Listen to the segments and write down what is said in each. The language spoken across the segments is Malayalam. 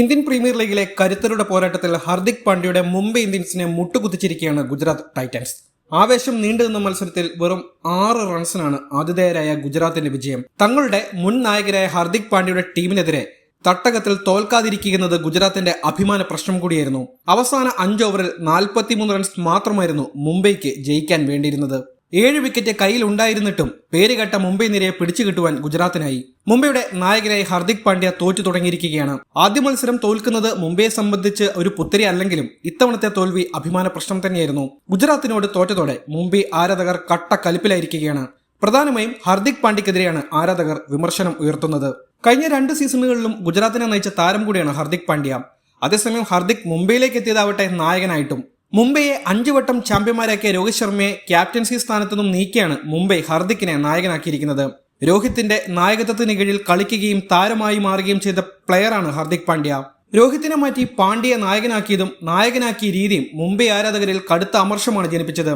ഇന്ത്യൻ പ്രീമിയർ ലീഗിലെ കരുത്തരുടെ പോരാട്ടത്തിൽ ഹർദിക് പാണ്ഡ്യയുടെ മുംബൈ ഇന്ത്യൻസിനെ മുട്ടുകുത്തിച്ചിരിക്കുകയാണ് ഗുജറാത്ത് ടൈറ്റൻസ്. ആവേശം നീണ്ടുനിന്ന മത്സരത്തിൽ വെറും ആറ് റൺസിനാണ് ആതിഥേയരായ ഗുജറാത്തിന്റെ വിജയം. തങ്ങളുടെ മുൻ നായകരായ ഹർദിക് പാണ്ഡ്യയുടെ ടീമിനെതിരെ തട്ടകത്തിൽ തോൽക്കാതിരിക്കുന്നത് ഗുജറാത്തിന്റെ അഭിമാന പ്രശ്നം കൂടിയായിരുന്നു. അവസാന അഞ്ച് ഓവറിൽ നാൽപ്പത്തിമൂന്ന് റൺസ് മാത്രമായിരുന്നു മുംബൈക്ക് ജയിക്കാൻ വേണ്ടിയിരുന്നത്. ഏഴ് വിക്കറ്റ് കയ്യിലുണ്ടായിരുന്നിട്ടും പേരുകെട്ട മുംബൈ നിരയെ പിടിച്ചു കിട്ടുവാൻ ഗുജറാത്തിനായി. മുംബൈയുടെ നായകനായി ഹാർദിക് പാണ്ഡ്യ തോറ്റു തുടങ്ങിയിരിക്കുകയാണ്. ആദ്യ മത്സരം തോൽക്കുന്നത് മുംബൈയെ സംബന്ധിച്ച് ഒരു പുത്തരി അല്ലെങ്കിലും ഇത്തവണത്തെ തോൽവി അഭിമാന പ്രശ്നം തന്നെയായിരുന്നു. ഗുജറാത്തിനോട് തോറ്റതോടെ മുംബൈ ആരാധകർ കട്ട കലിപ്പിലായിരിക്കുകയാണ്. പ്രധാനമായും ഹാർദിക് പാണ്ഡ്യക്കെതിരെയാണ് ആരാധകർ വിമർശനം ഉയർത്തുന്നത്. കഴിഞ്ഞ രണ്ട് സീസണുകളിലും ഗുജറാത്തിനെ നയിച്ച താരം കൂടിയാണ് ഹാർദിക് പാണ്ഡ്യ. അതേസമയം ഹാർദിക് മുംബൈയിലേക്ക് എത്തിയതാവട്ടെ നായകനായിട്ടും മുംബൈയെ അഞ്ചു വട്ടം ചാമ്പ്യന്മാരാക്കിയ രോഹിത് ശർമ്മയെ ക്യാപ്റ്റൻസി സ്ഥാനത്തു നിന്നും നീക്കിയാണ് മുംബൈ ഹർദിക്കിനെ നായകനാക്കിയിരിക്കുന്നത്. രോഹിത്തിന്റെ നായകത്വത്തിന് കീഴിൽ കളിക്കുകയും താരമായി മാറുകയും ചെയ്ത പ്ലെയറാണ് ഹർദിക് പാണ്ഡ്യ. രോഹിത്തിനെ മാറ്റി പാണ്ഡ്യയെ നായകനാക്കിയതും നായകനാക്കിയ രീതിയും മുംബൈ ആരാധകരിൽ കടുത്ത അമർഷമാണ് ജനിപ്പിച്ചത്.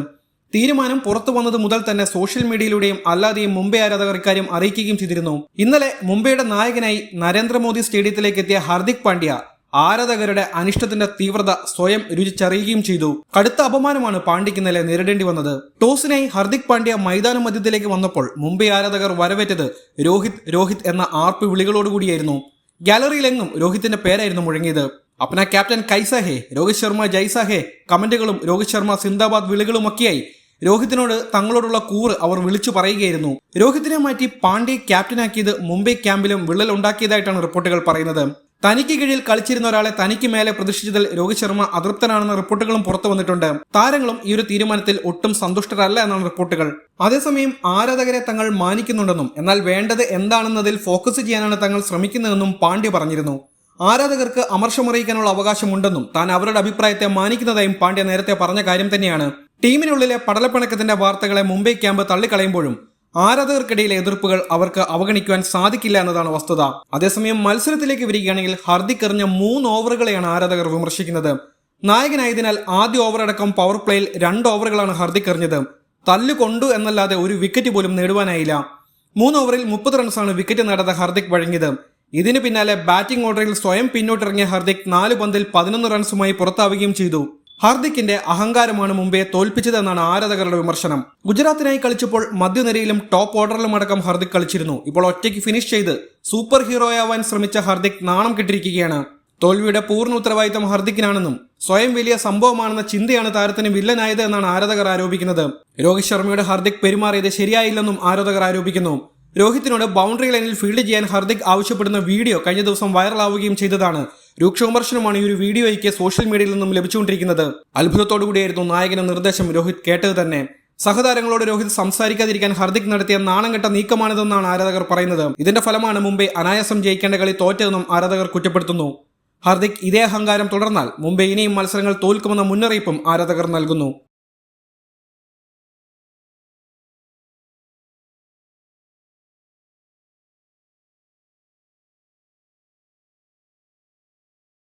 തീരുമാനം പുറത്തു വന്നത് മുതൽ തന്നെ സോഷ്യൽ മീഡിയയിലൂടെയും അല്ലാതെയും മുംബൈ ആരാധകർ ഇക്കാര്യം അറിയിക്കുകയും ചെയ്തിരുന്നു. ഇന്നലെ മുംബൈയുടെ നായകനായി നരേന്ദ്രമോദി സ്റ്റേഡിയത്തിലേക്ക് എത്തിയ ഹാർദിക് പാണ്ഡ്യ ആരാധകരുടെ അനിഷ്ടത്തിന്റെ തീവ്രത സ്വയം രുചിച്ചറിയുകയും ചെയ്തു. കടുത്ത അപമാനമാണ് പാണ്ഡ്യക്ക് ഇന്നലെ നേരിടേണ്ടി വന്നത്. ടോസിനായി ഹർദിക് പാണ്ഡ്യ മൈതാന മധ്യത്തിലേക്ക് വന്നപ്പോൾ മുംബൈ ആരാധകർ വരവേറ്റത് രോഹിത് രോഹിത് എന്ന ആർപ്പ് വിളികളോടുകൂടിയായിരുന്നു. ഗാലറിയിലെങ്ങും രോഹിത്തിന്റെ പേരായിരുന്നു മുഴങ്ങിയത്. അപ്പന ക്യാപ്റ്റൻ കൈസഹേ രോഹിത് ശർമ്മ ജയ്സാഹേ കമന്റുകളും രോഹിത് ശർമ്മ സിന്ദാബാദ് വിളികളുമൊക്കെയായി രോഹിത്തിനോട് തങ്ങളോടുള്ള കൂറ് അവർ വിളിച്ചു പറയുകയായിരുന്നു. രോഹിത്തിനെ മാറ്റി പാണ്ഡ്യ ക്യാപ്റ്റനാക്കിയത് മുംബൈ ക്യാമ്പിലും വിള്ളൽ ഉണ്ടാക്കിയതായിട്ടാണ് റിപ്പോർട്ടുകൾ പറയുന്നത്. തനിക്ക് കീഴിൽ കളിച്ചിരുന്ന ഒരാളെ തനിക്ക് മേലെ പ്രതീക്ഷിച്ചതിൽ രോഹിത് ശർമ്മ അതൃപ്തനാണെന്ന റിപ്പോർട്ടുകളും പുറത്തു വന്നിട്ടുണ്ട്. താരങ്ങളും ഈ ഒരു തീരുമാനത്തിൽ ഒട്ടും സന്തുഷ്ടരല്ല എന്നാണ് റിപ്പോർട്ടുകൾ. അതേസമയം ആരാധകരെ തങ്ങൾ മാനിക്കുന്നുണ്ടെന്നും എന്നാൽ വേണ്ടത് എന്താണെന്നതിൽ ഫോക്കസ് ചെയ്യാനാണ് തങ്ങൾ ശ്രമിക്കുന്നതെന്നും പാണ്ഡ്യ പറഞ്ഞിരുന്നു. ആരാധകർക്ക് അമർഷമറിയിക്കാനുള്ള അവകാശമുണ്ടെന്നും താൻ അവരുടെ അഭിപ്രായത്തെ മാനിക്കുന്നതായും പാണ്ഡ്യ നേരത്തെ പറഞ്ഞ കാര്യം തന്നെയാണ്. ടീമിനുള്ളിലെ പടലപ്പിണക്കത്തിന്റെ വാർത്തകളെ മുംബൈ ക്യാമ്പ് തള്ളിക്കളയുമ്പോഴും ആരാധകർക്കിടയിലെ എതിർപ്പുകൾ അവർക്ക് അവഗണിക്കുവാൻ സാധിക്കില്ല എന്നതാണ് വസ്തുത. അതേസമയം മത്സരത്തിലേക്ക് വരികയാണെങ്കിൽ ഹർദിക് എറിഞ്ഞ മൂന്ന് ഓവറുകളെയാണ് ആരാധകർ വിമർശിക്കുന്നത്. നായകനായതിനാൽ ആദ്യ ഓവറടക്കം പവർ പ്ലേയിൽ രണ്ട് ഓവറുകളാണ് ഹർദിക് എറിഞ്ഞത് തല്ലുകൊണ്ടു എന്നല്ലാതെ ഒരു വിക്കറ്റ് പോലും നേടുവാനായില്ല. മൂന്ന് ഓവറിൽ മുപ്പത് റൺസാണ് വിക്കറ്റ് നേടാതെ ഹർദിക് വഴങ്ങിയത്. ഇതിനു പിന്നാലെ ബാറ്റിംഗ് ഓർഡറിൽ സ്വയം പിന്നോട്ടിറങ്ങിയ ഹർദിക് നാല് പന്തിൽ പതിനൊന്ന് റൺസുമായി പുറത്താവുകയും ചെയ്തു. ഹാർദിക്കിന്റെ അഹങ്കാരമാണ് മുംബൈയെ തോൽപ്പിച്ചതെന്നാണ് ആരാധകരുടെ വിമർശനം. ഗുജറാത്തിനായി കളിച്ചപ്പോൾ മധ്യനിരയിലും ടോപ്പ് ഓർഡറിലും അടക്കം ഹാർദിക് കളിച്ചിരുന്നു. ഇപ്പോൾ ഒറ്റയ്ക്ക് ഫിനിഷ് ചെയ്ത് സൂപ്പർ ഹീറോയാവാൻ ശ്രമിച്ച ഹാർദിക് നാണം കെട്ടിരിക്കുകയാണ്. തോൽവിയുടെ പൂർണ ഉത്തരവാദിത്തം ഹർദിക്കിനാണെന്നും സ്വയം വലിയ സംഭവമാണെന്ന ചിന്തയാണ് താരത്തിന് വില്ലനായത് എന്നാണ് ആരാധകർ ആരോപിക്കുന്നത്. രോഹിത് ശർമ്മയുടെ ഹർദിക് പെരുമാറിയത് ശരിയായില്ലെന്നും ആരാധകർ ആരോപിക്കുന്നു. രോഹിത്തിനോട് ബൗണ്ടറി ലൈനിൽ ഫീൽഡ് ചെയ്യാൻ ഹർദിക് ആവശ്യപ്പെടുന്ന വീഡിയോ കഴിഞ്ഞ ദിവസം വൈറലാവുകയും ചെയ്തതാണ്. രൂക്ഷ വിമർശനമാണ് ഈ ഒരു വീഡിയോയ്ക്ക് സോഷ്യൽ മീഡിയയിൽ നിന്നും ലഭിച്ചുകൊണ്ടിരിക്കുന്നത്. അത്ഭുതത്തോടുകൂടിയായിരുന്നു നായകന് നിർദ്ദേശം രോഹിത് കേട്ടത് തന്നെ. സഹതാരങ്ങളോട് രോഹിത് സംസാരിക്കാതിരിക്കാൻ ഹർദിക് നടത്തിയ നാണംകെട്ട നീക്കമാണിതെന്നാണ് ആരാധകർ പറയുന്നത്. ഇതിന്റെ ഫലമാണ് മുംബൈ അനായാസം ജയിക്കേണ്ട കളി തോറ്റതെന്നും ആരാധകർ കുറ്റപ്പെടുത്തുന്നു. ഹർദിക് ഇതേ അഹങ്കാരം തുടർന്നാൽ മുംബൈ ഇനിയും മത്സരങ്ങൾ തോൽക്കുമെന്ന മുന്നറിയിപ്പും ആരാധകർ നൽകുന്നു.